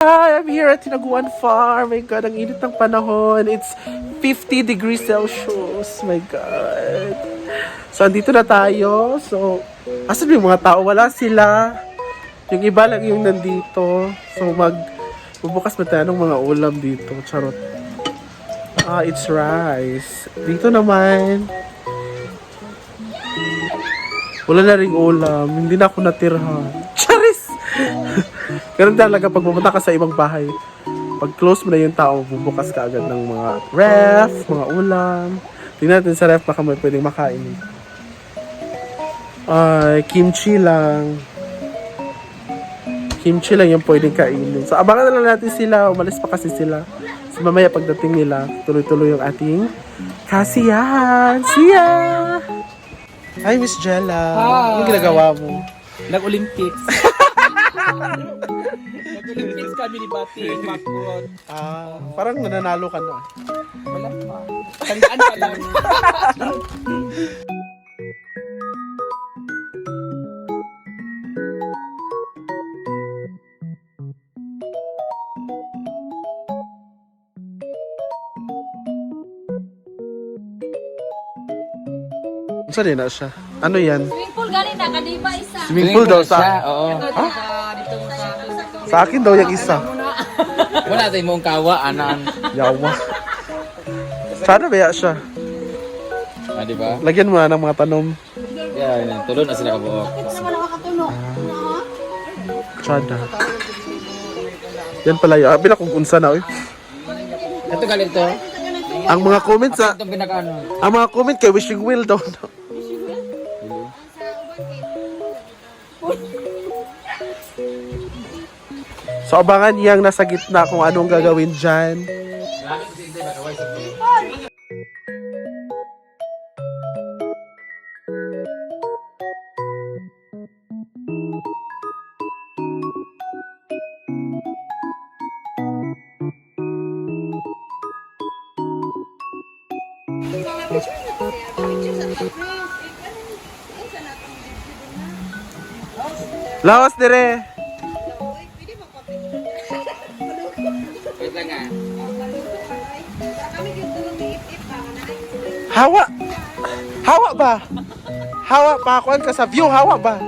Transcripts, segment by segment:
Hi, I'm here at Tinaguan Farm. My God, ang init ng panahon. It's 50 degrees Celsius. My God. So, andito na tayo. So, asan yung mga tao? Wala sila. Yung iba lang yung nandito. So, mag... Bubukas ba tayo ng mga ulam dito? Charot. Ah, it's rice. Dito naman. Wala na ring ulam. Hindi na ako natirhan. Ganun talaga pag pumunta ka sa ibang bahay. Pag close mo na yung tao, bubukas ka agad ng mga ref, mga ulam. Tingnan natin sa ref, baka may pwedeng makain. Ay, kimchi lang. Kimchi lang yung pwedeng kainin. So, abangan na lang natin sila. Umalis pa kasi sila. So, mamaya pagdating nila, tuloy-tuloy yung ating kasiyahan. Siya! Hi, Miss Jella. Ano ginagawa mo? Nag-Olympics. Nag-Olympics kami ni Bati, Macron. Ah, parang nananalo ka na. Wala pa. Tandaan pa lang. Saan na siya? Ano yan? Swimming pool galing na, kadiba isa. Swimming pool daw sa... Oo. Sa akin daw yung isa. Wala tayo mong kawa, anan. Yawa. Sana baya siya. Ah, di ba? Lagyan mo na ng mga tanom. Yan, tulon na sila kabuok. Tsada. Yan pala yun. Ah, kung unsa na. Oy. Ito galing to. Ang mga comments sa... Pinakaano. Ang mga comment kay Wishing Will daw. So abangan niyang nasa gitna kung anong gagawin dyan. Lawas dire. Hawa. Hawa ba? Hawa pa kuan ka sa view hawa ba?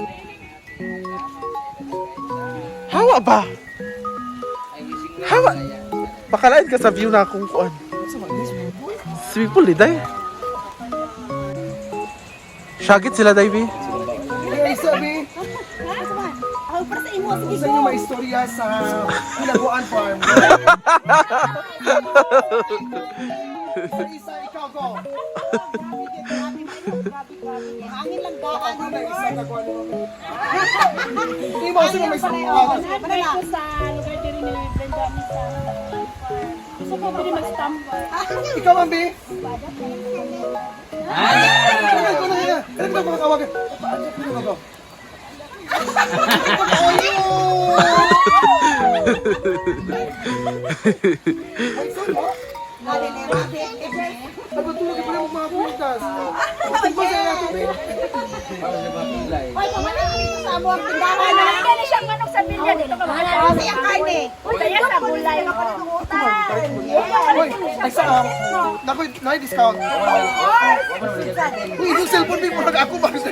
Hawa ba? Hawa. Pakalain ka sa view na akong kuan. Swimming pool ni day. Shagit sila Davey. Hey, sabi, Ako para sa imo, sige gusto niyo maistorya sa Hinaguan Farm. Isa, ikaw ko. Hangin lang daan. Ako na isa na ko ano. Hindi mo sino may. Manay ko sa lugar din ni Brenda ni sa Gusto ko pwede mag-standby. Ikaw, Ambi. Kailan ko na kaya? Kailan ko na makakawagan? Paano ko na ko? Ay, sorry, ha? Nagtulog ka pala ng mga pintas. Tingnan mo sa iyo, Ambi. Hoy, pamana dito sa amo ang tindahan na. Dali siyang manok sa bilya dito ka bahala. Kasi ang kaine. Uy, kaya sa bulay. Uy, ay sa um, naku, na-discount. Uy, yung cellphone mo, parang ako ba? Ang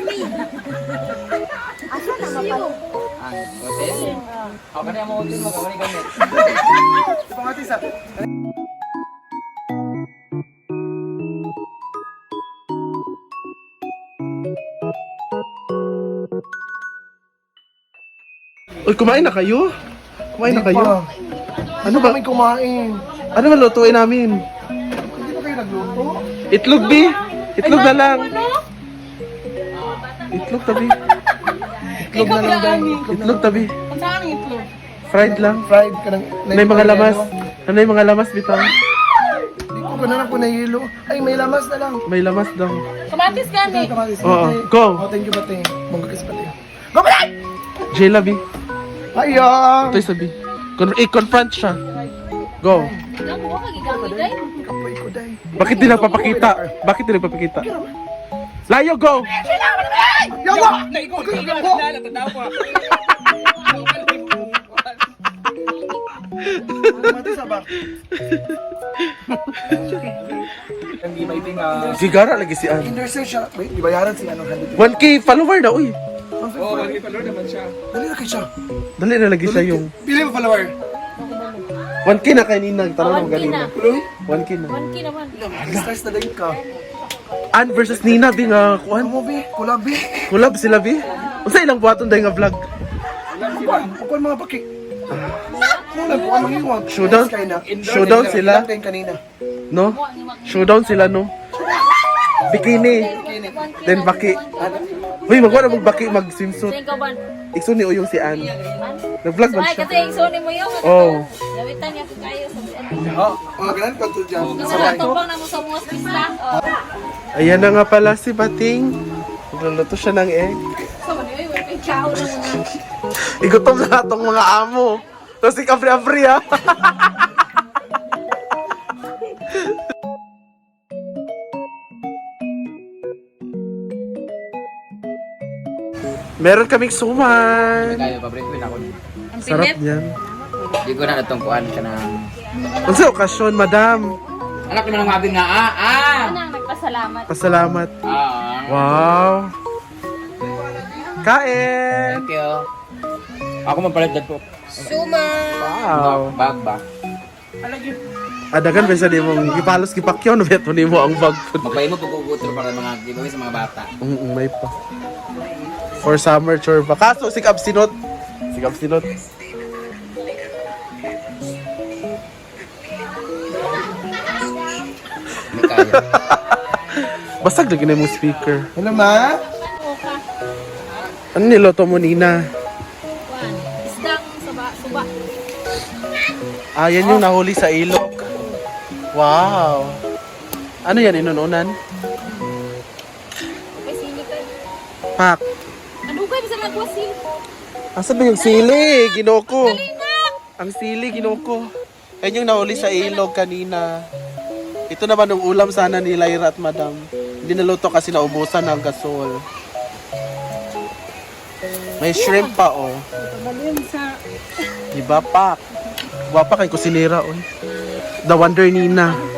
hotel. Ako na yung hotel mo, kawali gamit. Pangati sa... Uy, kumain na kayo? Kumain na kayo? Ano ba? Kami kumain. Ano ba lutuin namin? Hindi ba kayo nagluto? Itlog, bi. Itlog na lang. Itlog, tabi. Itlog na lang daw. Itlog, tabi. Ang saan itlog? Fried lang. Fried ka ng... Ano yung mga lamas? Ano yung mga lamas, bitaw? Hindi ko ganun ako nahilo. Ay, may lamas na lang. May lamas daw. Kamatis gani. Kamatis. Oo, go. Oh, thank you, Bate. Mongga kasi Bate. Go, Bate! Jayla, bi. Ayo! Ito yung sabi. Con- i-confront siya. Go. Kapoy ko, day. Bakit di nagpapakita? Bakit di nagpapakita? Layo, go! Yawa! Bak. Hindi may tinga. Gigara lagi si Ann. Kindercell siya. May ibayaran si ano. 1K follower na, uy. Oo, oh, follower naman siya. Dali na kay siya. Dali na lagi siya yung... Pili mo follower. 1K na kay Ninang. Tara mo galing na. Tuloy. 1K na. Stress na din ka. Ann versus Nina, bi nga, kuan. Ano mo, be? Kulab, be? Kulab sila, bi. Unsa ilang buhaton dahil nga vlog? Kupan, kupan mga paki. Ano, kupan mga iwag. Showdown? Showdown sila? Kanina. No? Showdown sila, no? Bikini. Then baki. Uy, magwa na magbaki mag-swimsuit. Ikaw ba? Ikso ni Uyong si Ann. Nag-vlog man Ay, siya. kasi iso ni mo yung Oh. Gawitan niya ko kayo sa Oo, mga ganun ka to dyan. Kasi Sabay. natupang na mo sa mga pista. Oh. Ayan na nga pala si Bating. Nagluluto siya ng egg. Ciao na muna. Igutom na itong mga amo. Tapos si Capri-Apri ha. Meron kaming suman. Kaya paborito yun ako. Sarap niyan. Di ko na natong kuan ka na. Kung sa okasyon, madam. Anak naman ng mabing nga, ah, ah! Anang nagpasalamat. Pasalamat. Ah, Wow. Kain. thank you. Ako mapalit dad po. Wow. Bag ba? Adagan ba sa di mong gipalos gipakyaw no beto nimo ang bag food. Magpay mo pagkukutro para mga giveaway sa mga bata. Mm, may pa. For summer chore pa. Kaso si Kapsinot. Si Kapsinot. Hindi kaya. Basag lagi na yung speaker. Ano, ma? Ano niloto mo Nina? Isdang suba. Suba. Ah, yan yung nahuli sa ilog. Wow. Ano yan, inununan? Pak. Sa nagwasin? Asa ba yung sili? Ginoko. Ang sili, ginoko. Yan yung nahuli sa ilog kanina. Ito naman yung ulam sana ni Lyra at Madam. Hindi naluto kasi naubusan ng gasol. May shrimp pa, oh. Diba, pak? Diba, pak kay kusinera, oh. The Wonder Nina.